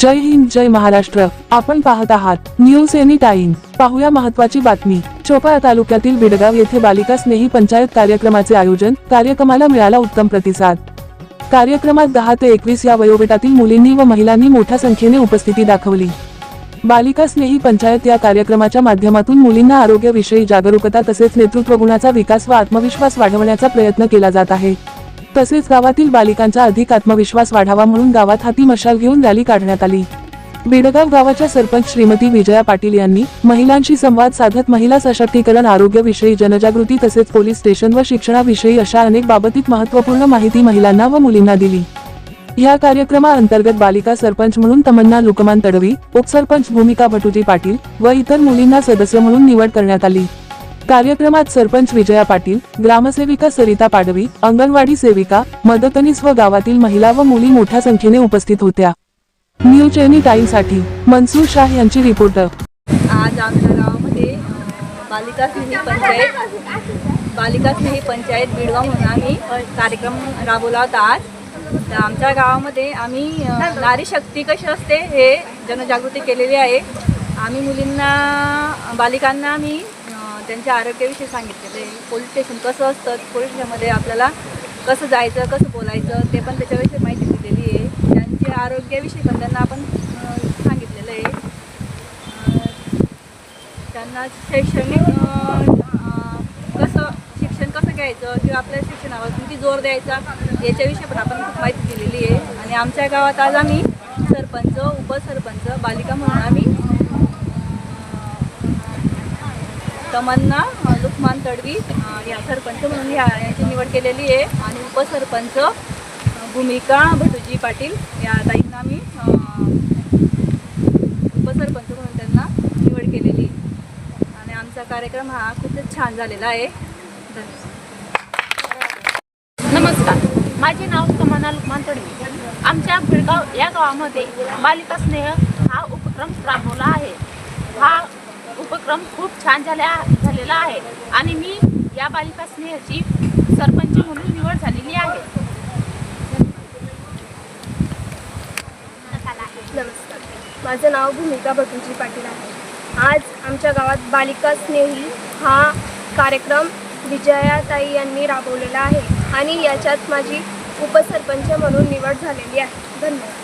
जय हिंद जय महाराष्ट्र. आपण पाहत आहात न्यूज एनी टाइम. पाहूया महत्वाची बातमी. चोपडा तालुक्यातील बिडगाव येथे बालिका स्नेही पंचायत कार्यक्रमाचे आयोजन कार्यक्रमाला मिळाला उत्तम प्रतिसाद. कार्यक्रमात दहा ते एकवीस या वयोगटातील मुलींनी व महिलांनी मोठ्या संख्येने उपस्थिती दाखवली. बालिका स्नेही पंचायत या कार्यक्रमाच्या माध्यमातून मुलींना आरोग्याविषयी जागरूकता तसेच नेतृत्व गुणाचा विकास व आत्मविश्वास वाढवण्याचा प्रयत्न केला जात आहे. तसेच गावातील बालिकांचा अधिक आत्मविश्वास वाढावा म्हणून गावात हाती मशाल घेऊन रॅली काढण्यात आली. बेडगाव गावाच्या सरपंच श्रीमती विजया पाटील यांनी महिलांशी संवाद साधत महिला सशक्तीकरण आरोग्याविषयी जनजागृती तसेच पोलीस स्टेशन व शिक्षणाविषयी अशा अनेक बाबतीत महत्त्वपूर्ण माहिती महिलांना व मुलींना दिली. या कार्यक्रमाअंतर्गत बालिका सरपंच म्हणून तमन्ना लुकमान तडवी उपसरपंच भूमिका भटुजी पाटील व इतर मुलींना सदस्य म्हणून निवड करण्यात आली. कार्यक्रमात सरपंच विजया पाटील ग्रामसेविका सरिता पाडवी अंगणवाडी सेविका मदतनीस व गावातील महिला व मुली मोठ्या संख्येने उपस्थित होत्या. न्यूज एनी टाइमसाठी मनसूर शाह यांची रिपोर्ट आज आमच्या गावामध्ये बालिका स्नेही पंचायत बालिका स्नेही पंचायत बिडवा म्हणून आम्ही कार्यक्रम राबवला होता आज. तर आमच्या गावामध्ये आम्ही नारी शक्ती कशी असते हे जनजागृती केलेली आहे. आम्ही मुलींना बालिकांना आम्ही त्यांच्या आरोग्याविषयी सांगितलेलं आहे पोलीस स्टेशन कसं असतं पोलीस स्टेशनमध्ये आपल्याला कसं जायचं कसं बोलायचं ते पण त्याच्याविषयी माहिती दिलेली आहे. त्यांच्या आरोग्याविषयी पण त्यांना आपण सांगितलेलं आहे. त्यांना शैक्षणिक कसं शिक्षण कसं घ्यायचं किंवा आपल्या शिक्षणावर किती जोर द्यायचा याच्याविषयी पण आपण खूप माहिती दिलेली आहे. आणि आमच्या गावात आज आम्ही सरपंच उपसरपंच बालिका म्हणून आम्ही तमन्ना लुकमान तडवी या सरपंच म्हणून ह्या यांची निवड केलेली आहे. आणि उपसरपंच भूमिका भटूजी पाटील या ताईंना मी उपसरपंच म्हणून त्यांना निवड केलेली आणि आमचा कार्यक्रम हा खूपच छान झालेला आहे. धन्यवाद. नमस्कार. माझे नाव तमन्ना लुकमान तडवी. आमच्या भिडगाव या गावामध्ये बालिका स्नेह हा उपक्रम राबवला आहे हा उपक्रम खूप छान झाल्या झालेला आहे. आणि मी या बालिका स्नेहाची सरपंच म्हणून निवड झालेली आहे. नमस्कार. माझं नाव भूमिका भटूजी पाटील आहे. आज आमच्या गावात बालिका स्नेही हा कार्यक्रम विजयाताई यांनी राबवलेला आहे आणि याच्यात माझी उपसरपंच म्हणून निवड झालेली आहे. धन्यवाद.